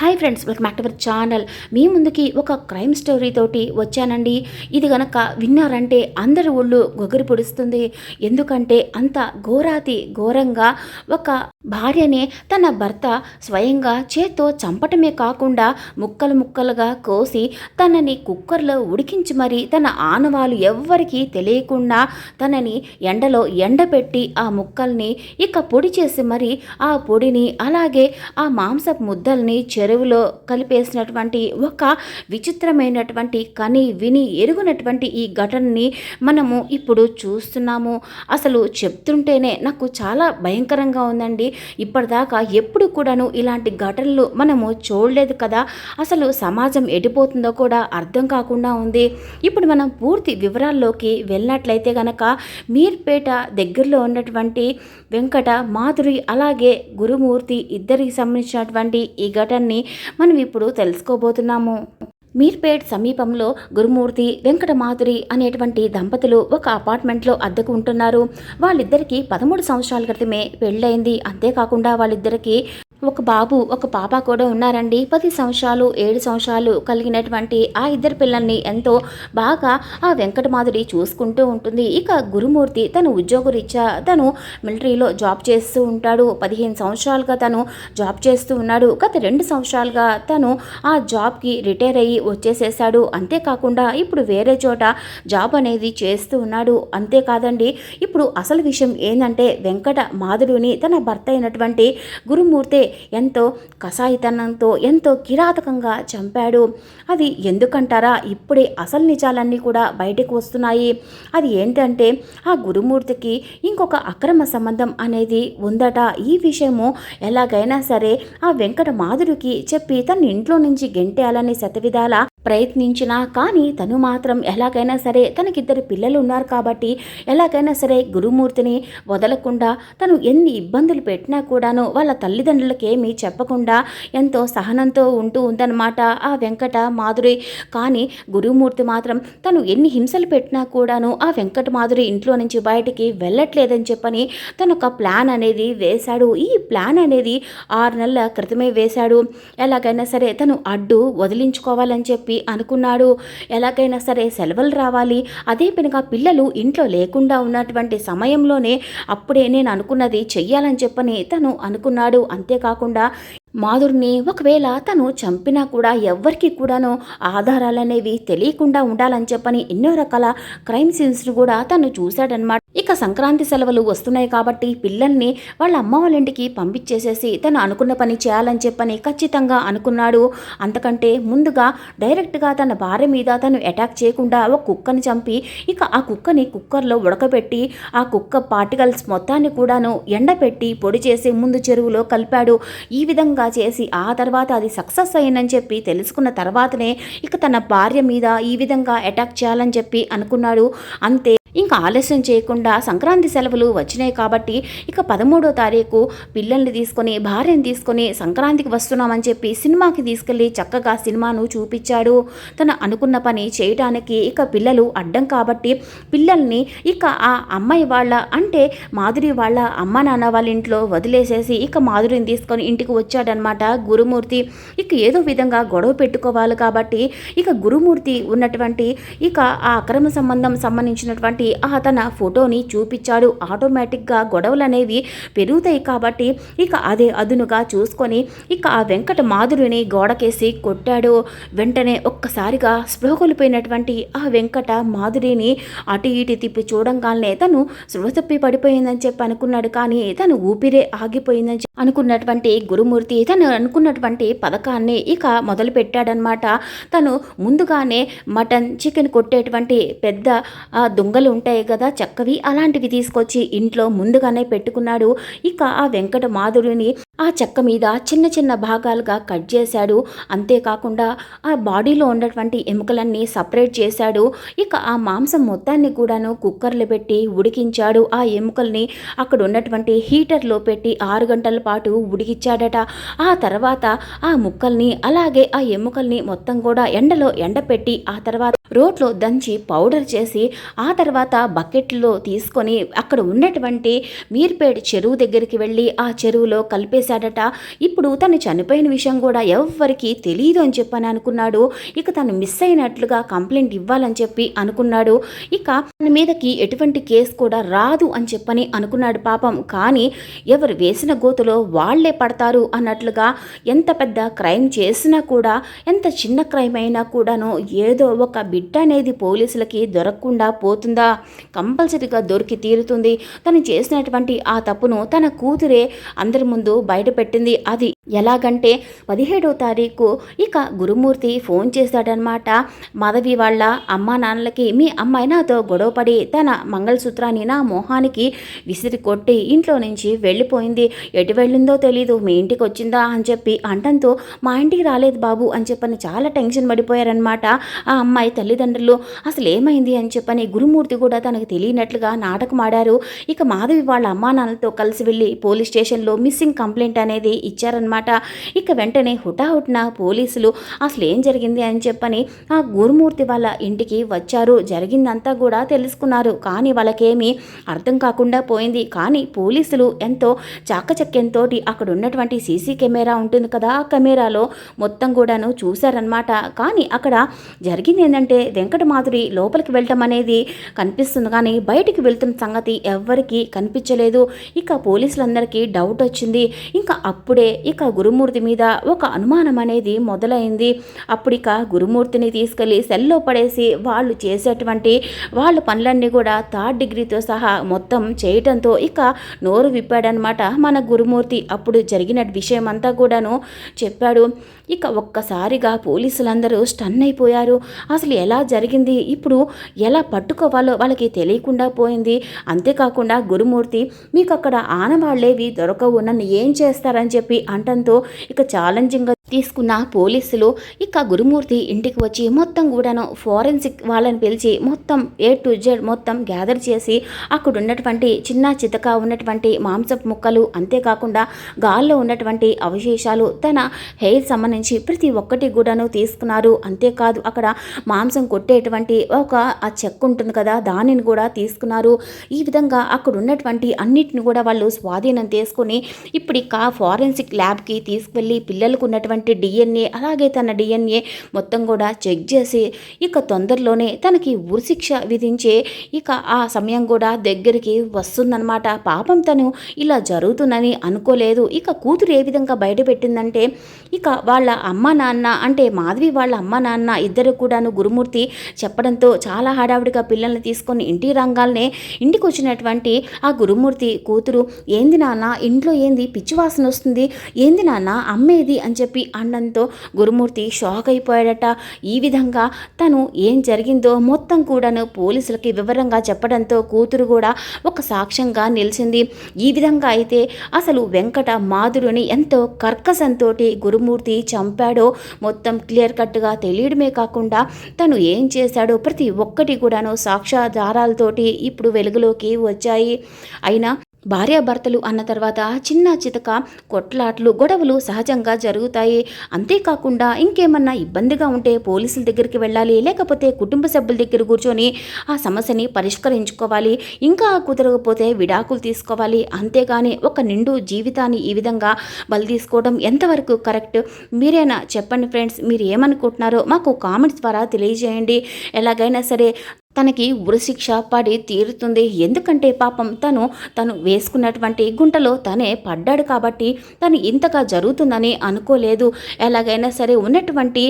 Hi friends welcome back to our channel మీ ముందుకి ఒక crime story తోటి వచ్చానండి. ఇది గనక విన్నారంటే అందరి ఒళ్ళు గొగరి పొడుస్తుంది. ఎందుకంటే అంత ఘోరాతి ఘోరంగా ఒక భార్యని తన భర్త స్వయంగా చేత్తో చంపటమే కాకుండా ముక్కలు ముక్కలుగా కోసి తనని కుక్కర్లో ఉడికించి మరి తన ఆనవాలు ఎవ్వరికీ తెలియకుండా తనని ఎండలో ఎండబెట్టి ఆ ముక్కల్ని ఇక పొడి చేసి మరి ఆ పొడిని అలాగే ఆ మాంసపు ముద్దల్ని చెరువులో కలిపేసినటువంటి ఒక విచిత్రమైనటువంటి కని విని ఎరుగునటువంటి ఈ ఘటనని మనము ఇప్పుడు చూస్తున్నాము. అసలు చెప్తుంటేనే నాకు చాలా భయంకరంగా ఉందండి. ఇప్పటిదాకా ఎప్పుడు కూడాను ఇలాంటి ఘటనలు మనము చూడలేదు కదా. అసలు సమాజం ఎడిపోతుందో కూడా అర్థం కాకుండా ఉంది. ఇప్పుడు మనం పూర్తి వివరాల్లోకి వెళ్ళినట్లయితే గనక మీర్పేట దగ్గరలో ఉన్నటువంటి వెంకట మాధురి అలాగే గురుమూర్తి ఇద్దరికి సంబంధించినటువంటి ఈ ఘటన విషయాన్ని మనం ఇప్పుడు తెలుసుకోబోతున్నాము. మీర్పేట్ సమీపంలో గురుమూర్తి వెంకటమాధురి అనేటువంటి దంపతులు ఒక అపార్ట్మెంట్లో అద్దెకు ఉంటున్నారు. వాళ్ళిద్దరికీ పదమూడు సంవత్సరాల క్రితమే పెళ్ళైంది అంతేకాకుండా వాళ్ళిద్దరికీ ఒక బాబు ఒక పాప కూడా ఉన్నారండి. పది సంవత్సరాలు ఏడు సంవత్సరాలు కలిగినటువంటి ఆ ఇద్దరు పిల్లల్ని ఎంతో బాగా ఆ వెంకటమాధుడి చూసుకుంటూ ఉంటుంది. ఇక గురుమూర్తి తను ఉద్యోగరీత్యా తను మిలిటరీలో జాబ్ చేస్తూ ఉంటాడు. పదిహేను సంవత్సరాలుగా తను జాబ్ చేస్తూ ఉన్నాడు. గత రెండు సంవత్సరాలుగా తను ఆ జాబ్కి రిటైర్ అయ్యి వచ్చేసేసాడు. అంతేకాకుండా ఇప్పుడు వేరే చోట జాబ్ అనేది చేస్తూ ఉన్నాడు. అంతేకాదండి ఇప్పుడు అసలు విషయం ఏంటంటే వెంకట మాధుడిని తన భర్త అయినటువంటి గురుమూర్తి ఎంతో కసాయితనంతో ఎంతో కిరాతకంగా చంపాడు. అది ఎందుకంటారా? ఇప్పుడే అసలు నిజాలన్నీ కూడా బయటకు వస్తున్నాయి. అది ఏంటంటే ఆ గురుమూర్తికి ఇంకొక అక్రమ సంబంధం అనేది ఉందట. ఈ విషయము ఎలాగైనా సరే ఆ వెంకట మాధుడికి చెప్పి తన ఇంట్లో నుంచి గెంటేయాలని శతవిధాల ప్రయత్నించినా కానీ తను మాత్రం ఎలాగైనా సరే తనకిద్దరు పిల్లలు ఉన్నారు కాబట్టి ఎలాగైనా సరే గురుమూర్తిని వదలకుండా తను ఎన్ని ఇబ్బందులు పెట్టినా కూడాను వాళ్ళ తల్లిదండ్రులకేమీ చెప్పకుండా ఎంతో సహనంతో ఉంటూ ఉందన్నమాట ఆ వెంకట మాధురి. కానీ గురుమూర్తి మాత్రం తను ఎన్ని హింసలు పెట్టినా కూడాను ఆ వెంకట మాధురి ఇంట్లో నుంచి బయటికి వెళ్ళట్లేదని చెప్పని తను ఒక ప్లాన్ అనేది వేశాడు. ఈ ప్లాన్ అనేది ఆరు నెలల క్రితమే వేశాడు. ఎలాగైనా సరే తను అడ్డు వదిలించుకోవాలని చెప్పి అనుకున్నాడు. ఎలాగైనా సరే సెలవులు రావాలి. అదే పనిగా పిల్లలు ఇంట్లో లేకుండా ఉన్నటువంటి సమయంలోనే అప్పుడే నేను అనుకున్నది చెయ్యాలని చెప్పని తను అనుకున్నాడు. అంతేకాకుండా మాధురిని ఒకవేళ తను చంపినా కూడా ఎవ్వరికి కూడాను ఆధారాలనేవి తెలియకుండా ఉండాలని చెప్పని ఎన్నో రకాల క్రైమ్ సీన్స్ను కూడా తను చూశాడనమాట ఇక సంక్రాంతి సెలవులు వస్తున్నాయి కాబట్టి పిల్లల్ని వాళ్ళ అమ్మ వాళ్ళ ఇంటికి పంపించేసేసి తను అనుకున్న పని చేయాలని చెప్పని ఖచ్చితంగా అనుకున్నాడు. అంతకంటే ముందుగా డైరెక్ట్గా తన భార్య మీద తను అటాక్ చేయకుండా ఒక కుక్కని చంపి ఇక ఆ కుక్కని కుక్కర్లో ఉడకబెట్టి ఆ కుక్క పార్టికల్స్ మొత్తాన్ని కూడాను ఎండపెట్టి పొడి చేసి ముందు చెరువులో కలిపాడు. ఈ విధంగా చేసి ఆ తర్వాత అది సక్సెస్ అయిందని చెప్పి తెలుసుకున్న తర్వాతనే ఇక తన భార్య మీద ఈ విధంగా అటాక్ చేయాలని చెప్పి అనుకున్నాడు. అంతే ఇంకా ఆలస్యం చేయకుండా సంక్రాంతి సెలవులు వచ్చినాయి కాబట్టి ఇక పదమూడో తారీఖు పిల్లల్ని తీసుకొని భార్యను తీసుకొని సంక్రాంతికి వస్తున్నామని చెప్పి సినిమాకి తీసుకెళ్ళి చక్కగా సినిమాను చూపించాడు. తను అనుకున్న పని చేయడానికి ఇక పిల్లలు అడ్డం కాబట్టి పిల్లల్ని ఇక ఆ అమ్మాయి వాళ్ళ అంటే మాధురి వాళ్ళ అమ్మ నాన్న వాళ్ళ ఇంట్లో వదిలేసేసి ఇక మాధురిని తీసుకొని ఇంటికి వచ్చాడనమాట గురుమూర్తి. ఇక ఏదో విధంగా గొడవ పెట్టుకోవాలి కాబట్టి ఇక గురుమూర్తి ఉన్నటువంటి ఇక ఆ అక్రమ సంబంధం సంబంధించినటువంటి ఆ తన ఫోటోని చూపించాడు. ఆటోమేటిక్గా గొడవలు అనేవి పెరుగుతాయి కాబట్టి ఇక అదే అదునుగా చూసుకొని ఇక ఆ వెంకట మాధురిని గోడకేసి కొట్టాడు. వెంటనే ఒక్కసారిగా స్పృహ కోల్పోయినటువంటి ఆ వెంకట మాధురిని అటు ఇటు తిప్పి చూడంగానే తను స్పృహ తప్పి పడిపోయిందని చెప్పి అనుకున్నాడు కానీ తను ఊపిరే ఆగిపోయిందని చెప్పి అనుకున్నటువంటి గురుమూర్తి తను అనుకున్నటువంటి పథకాన్ని ఇక మొదలు పెట్టాడనమాట తను ముందుగానే మటన్ చికెన్ కొట్టేటువంటి పెద్ద దొంగలు ఉంటాయి కదా చక్కవి. అలాంటివి తీసుకొచ్చి ఇంట్లో ముందుగానే పెట్టుకున్నాడు. ఇక ఆ వెంకట మాధుడిని ఆ చెక్క మీద చిన్న చిన్న భాగాలుగా కట్ చేశాడు. అంతేకాకుండా ఆ బాడీలో ఉన్నటువంటి ఎముకలన్నీ సపరేట్ చేశాడు. ఇక ఆ మాంసం మొత్తాన్ని కూడాను కుక్కర్లో పెట్టి ఉడికించాడు. ఆ ఎముకల్ని అక్కడ ఉన్నటువంటి హీటర్లో పెట్టి ఆరు గంటల పాటు ఉడికిచ్చాడట ఆ తర్వాత ఆ ముక్కల్ని అలాగే ఆ ఎముకల్ని మొత్తం కూడా ఎండలో ఎండపెట్టి ఆ తర్వాత రోట్లో దంచి పౌడర్ చేసి ఆ తర్వాత బకెట్లో తీసుకొని అక్కడ ఉన్నటువంటి మీర్పేట్ చెరువు దగ్గరికి వెళ్ళి ఆ చెరువులో కలిపేసి చేశాడట. ఇప్పుడు తను చనిపోయిన విషయం కూడా ఎవ్వరికీ తెలియదు అని చెప్పని అనుకున్నాడు. ఇక తను మిస్ అయినట్లుగా కంప్లైంట్ ఇవ్వాలని చెప్పి అనుకున్నాడు. ఇక తన మీదకి ఎటువంటి కేసు కూడా రాదు అని చెప్పని అనుకున్నాడు పాపం. కానీ ఎవరు వేసిన గోతులో వాళ్ళే పడతారు అన్నట్లుగా ఎంత పెద్ద క్రైమ్ చేసినా కూడా ఎంత చిన్న క్రైమ్ అయినా కూడాను ఏదో ఒక బిడ్డ అనేది పోలీసులకి దొరకకుండా పోతుందా? కంపల్సరీగా దొరికి తీరుతుంది. తను చేసినటువంటి ఆ తప్పును తన కూతురే అందరి ముందు బయటపెట్టింది అది ఎలాగంటే పదిహేడో తారీఖు ఇక గురుమూర్తి ఫోన్ చేశాడనమాట మాధవి వాళ్ళ అమ్మా నాన్నలకి మీ అమ్మాయి నాతో గొడవపడి తన మంగళసూత్రాన్ని నా మొహానికి విసిరి కొట్టి ఇంట్లో నుంచి వెళ్ళిపోయింది. ఎటు వెళ్ళిందో తెలీదు మీ ఇంటికి వచ్చిందా అని చెప్పి అంటంతో మా ఇంటికి రాలేదు బాబు అని చెప్పని చాలా టెన్షన్ పడిపోయారనమాట ఆ అమ్మాయి తల్లిదండ్రులు. అసలు ఏమైంది అని చెప్పని గురుమూర్తి కూడా తనకు తెలియనట్లుగా నాటకం ఆడారు. ఇక మాధవి వాళ్ళ అమ్మా నాన్నలతో కలిసి వెళ్ళి పోలీస్ స్టేషన్లో మిస్సింగ్ కంప్లైంట్ అనేది ఇచ్చారనమాట ఇక వెంటనే హుటాహుటిన పోలీసులు అసలు ఏం జరిగింది? అని చెప్పని ఆ గురుమూర్తి వాళ్ళ ఇంటికి వచ్చారు. జరిగిందంతా కూడా తెలుసుకున్నారు. కానీ వాళ్ళకేమీ అర్థం కాకుండా పోయింది. కానీ పోలీసులు ఎంతో చాకచక్యంతో అక్కడ ఉన్నటువంటి సీసీ కెమెరా ఉంటుంది కదా ఆ కెమెరాలో మొత్తం కూడాను చూశారనమాట కానీ అక్కడ జరిగింది ఏంటంటే వెంకటమాధురి లోపలికి వెళ్ళటం అనేది కనిపిస్తుంది. కానీ బయటికి వెళ్తున్న సంగతి ఎవ్వరికీ కనిపించలేదు. ఇక పోలీసులందరికీ డౌట్ వచ్చింది. ఇంకా అప్పుడే ఇక గురుమూర్తి మీద ఒక అనుమానం అనేది మొదలైంది. అప్పుడిక గురుమూర్తిని తీసుకెళ్ళి సెల్లో పడేసి వాళ్ళు చేసేటువంటి వాళ్ళ పనులన్నీ కూడా థర్డ్ డిగ్రీతో సహా మొత్తం చేయటంతో ఇక నోరు విప్పాడనమాట మన గురుమూర్తి. అప్పుడు జరిగిన విషయం అంతా కూడాను చెప్పాడు. ఇక ఒక్కసారిగా పోలీసులందరూ స్టన్ అయిపోయారు. అసలు ఎలా జరిగింది? ఇప్పుడు ఎలా పట్టుకోవాలో వాళ్ళకి తెలియకుండా పోయింది. అంతేకాకుండా గురుమూర్తి మీకు అక్కడ ఆనవాళ్ళేవి దొరకవు. నన్ను ఏం చేస్తారని చెప్పి అంటంతో ఇక ఛాలెంజింగ్గా తీసుకున్న పోలీసులు ఇక గురుమూర్తి ఇంటికి వచ్చి మొత్తం కూడాను ఫోరెన్సిక్ వాళ్ళని పిలిచి మొత్తం ఏ టు జెడ్ మొత్తం గ్యాదర్ చేసి అక్కడ ఉన్నటువంటి చిన్న చితక ఉన్నటువంటి మాంసపు ముక్కలు అంతేకాకుండా గాల్లో ఉన్నటువంటి అవశేషాలు తన హెయిర్ సంబంధించి ప్రతి ఒక్కటి కూడాను తీసుకున్నారు. అంతేకాదు అక్కడ మాంసం కొట్టేటువంటి ఒక ఆ చెక్క ఉంటుంది కదా దానిని కూడా తీసుకున్నారు. ఈ విధంగా అక్కడ ఉన్నటువంటి అన్నిటిని కూడా వాళ్ళు స్వాధీనం చేసుకుని ఇప్పుడు ఇక ఫారెన్సిక్ ల్యాబ్కి తీసుకువెళ్ళి పిల్లలకు ఉన్నటువంటి డిఎన్ఏ అలాగే తన డిఎన్ఏ మొత్తం కూడా చెక్ చేసి ఇక తొందరలోనే తనకి ఉరిశిక్ష విధించే ఇక ఆ సమయం కూడా దగ్గరికి వస్తుందన్నమాట. పాపం తను ఇలా జరుగుతుందని అనుకోలేదు. ఇక కూతురు ఏ విధంగా బయటపెట్టిందంటే ఇక వాళ్ళ అమ్మ నాన్న అంటే మాధవి వాళ్ళ అమ్మ నాన్న ఇద్దరు కూడాను గురుమూర్తి చెప్పడంతో చాలా హడావిడిగా పిల్లల్ని తీసుకొని ఇంటి రంగాల్నే ఇంటికి వచ్చినటువంటి ఆ గురుమూర్తి కూతురు ఏంది నాన్న ఇంట్లో ఏంది? పిచ్చి వాసన వస్తుంది. ఏంది నాన్న అమ్మేది? అని చెప్పి అనడంతో గురుమూర్తి షాక్ అయిపోయాడట. ఈ విధంగా తను ఏం జరిగిందో మొత్తం కూడాను పోలీసులకి వివరంగా చెప్పడంతో కూతురు కూడా ఒక సాక్ష్యంగా నిలిచింది. ఈ విధంగా అయితే అసలు వెంకట మాధురుని ఎంతో కర్కసంతో గురుమూర్తి చంపాడో మొత్తం క్లియర్ కట్గా తెలియడమే కాకుండా తను ఏం చేశాడో ప్రతి ఒక్కటి కూడాను సాక్ష్యాధారాలతోటి ఇప్పుడు వెలుగులోకి వచ్చాయి. అయినా భార్యాభర్తలు అన్న తర్వాత చిన్న చితక కొట్లాట్లు గొడవలు సహజంగా జరుగుతాయి. అంతేకాకుండా ఇంకేమన్నా ఇబ్బందిగా ఉంటే పోలీసుల దగ్గరికి వెళ్ళాలి లేకపోతే కుటుంబ సభ్యుల దగ్గర కూర్చొని ఆ సమస్యని పరిష్కరించుకోవాలి ఇంకా కుదరకపోతే విడాకులు తీసుకోవాలి. అంతేగాని ఒక నిండు జీవితాన్ని ఈ విధంగా బలి తీసుకోవడం ఎంతవరకు కరెక్ట్? మీరేనా? చెప్పండి ఫ్రెండ్స్ మీరు ఏమనుకుంటున్నారో మాకు కామెంట్స్ ద్వారా తెలియజేయండి. ఎలాగైనా సరే తనకి ఉరిశిక్ష పడి తీరుతుంది. ఎందుకంటే పాపం తను తను వేసుకున్నటువంటి గుంటలో తనే పడ్డాడు కాబట్టి తను ఇంతగా జరుగుతుందని అనుకోలేదు. ఎలాగైనా సరే ఉన్నటువంటి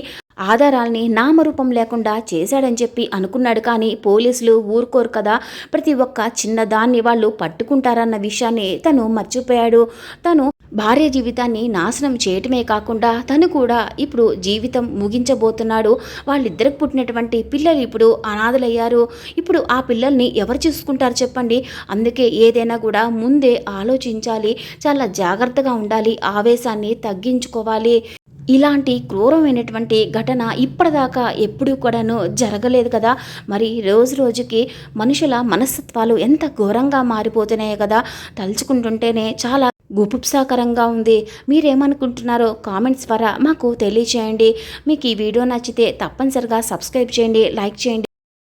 ఆధారాల్ని నామరూపం లేకుండా చేశాడని చెప్పి అనుకున్నాడు. కానీ పోలీసులు ఊరుకోరు కదా. ప్రతి ఒక్క చిన్నదాన్ని వాళ్ళు పట్టుకుంటారన్న విషయాన్ని తను మర్చిపోయాడు. తను భార్య జీవితాన్ని నాశనం చేయటమే కాకుండా తను కూడా ఇప్పుడు జీవితం ముగించబోతున్నాడు. వాళ్ళిద్దరికి పుట్టినటువంటి పిల్లలు ఇప్పుడు అనాథలయ్యారు. ఇప్పుడు ఆ పిల్లల్ని ఎవరు చూసుకుంటారు చెప్పండి? అందుకే ఏదైనా కూడా ముందే ఆలోచించాలి. చాలా జాగ్రత్తగా ఉండాలి. ఆవేశాన్ని తగ్గించుకోవాలి. ఇలాంటి క్రూరమైనటువంటి ఘటన ఇప్పటిదాకా ఎప్పుడూ కూడాను జరగలేదు కదా. మరి రోజు రోజుకి మనుషుల మనస్తత్వాలు ఎంత ఘోరంగా మారిపోతున్నాయో కదా. తలుచుకుంటుంటేనే చాలా గుపుప్సాకరంగా ఉంది. మీరేమనుకుంటున్నారో కామెంట్స్ ద్వారా మాకు తెలియచేయండి. మీకు ఈ వీడియో నచ్చితే తప్పనిసరిగా సబ్స్క్రైబ్ చేయండి లైక్ చేయండి.